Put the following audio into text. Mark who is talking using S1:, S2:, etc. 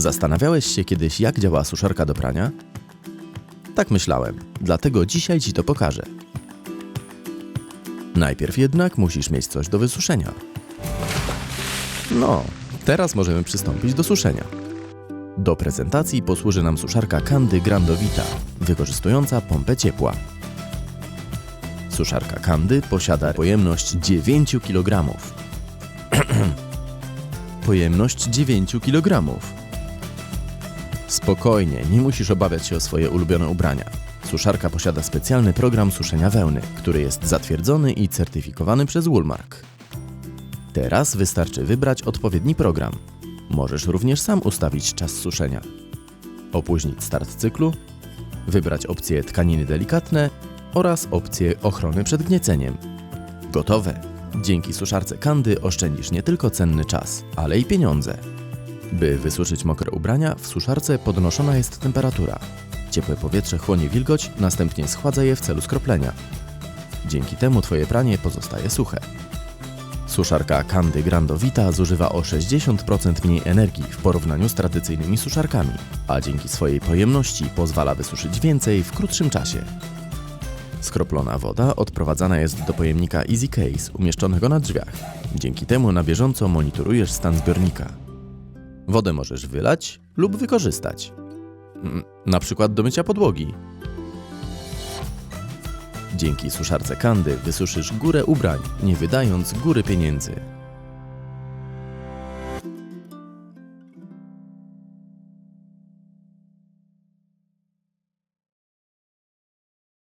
S1: Zastanawiałeś się kiedyś, jak działa suszarka do prania? Tak myślałem, dlatego dzisiaj Ci to pokażę. Najpierw jednak musisz mieć coś do wysuszenia. No, teraz możemy przystąpić do suszenia. Do prezentacji posłuży nam suszarka Candy Grandovita, wykorzystująca pompę ciepła. Suszarka Candy posiada pojemność 9 kg. pojemność 9 kg. Spokojnie, nie musisz obawiać się o swoje ulubione ubrania. Suszarka posiada specjalny program suszenia wełny, który jest zatwierdzony i certyfikowany przez Woolmark. Teraz wystarczy wybrać odpowiedni program. Możesz również sam ustawić czas suszenia. Opóźnić start cyklu, wybrać opcję tkaniny delikatne oraz opcję ochrony przed gnieceniem. Gotowe! Dzięki suszarce Kandy oszczędzisz nie tylko cenny czas, ale i pieniądze. By wysuszyć mokre ubrania, w suszarce podnoszona jest temperatura. Ciepłe powietrze chłonie wilgoć, następnie schładza je w celu skroplenia. Dzięki temu Twoje pranie pozostaje suche. Suszarka Candy Grandovita zużywa o 60% mniej energii w porównaniu z tradycyjnymi suszarkami, a dzięki swojej pojemności pozwala wysuszyć więcej w krótszym czasie. Skroplona woda odprowadzana jest do pojemnika Easy Case umieszczonego na drzwiach. Dzięki temu na bieżąco monitorujesz stan zbiornika. Wodę możesz wylać lub wykorzystać. Mm, Na przykład do mycia podłogi. Dzięki suszarce Kandy wysuszysz górę ubrań, nie wydając góry pieniędzy.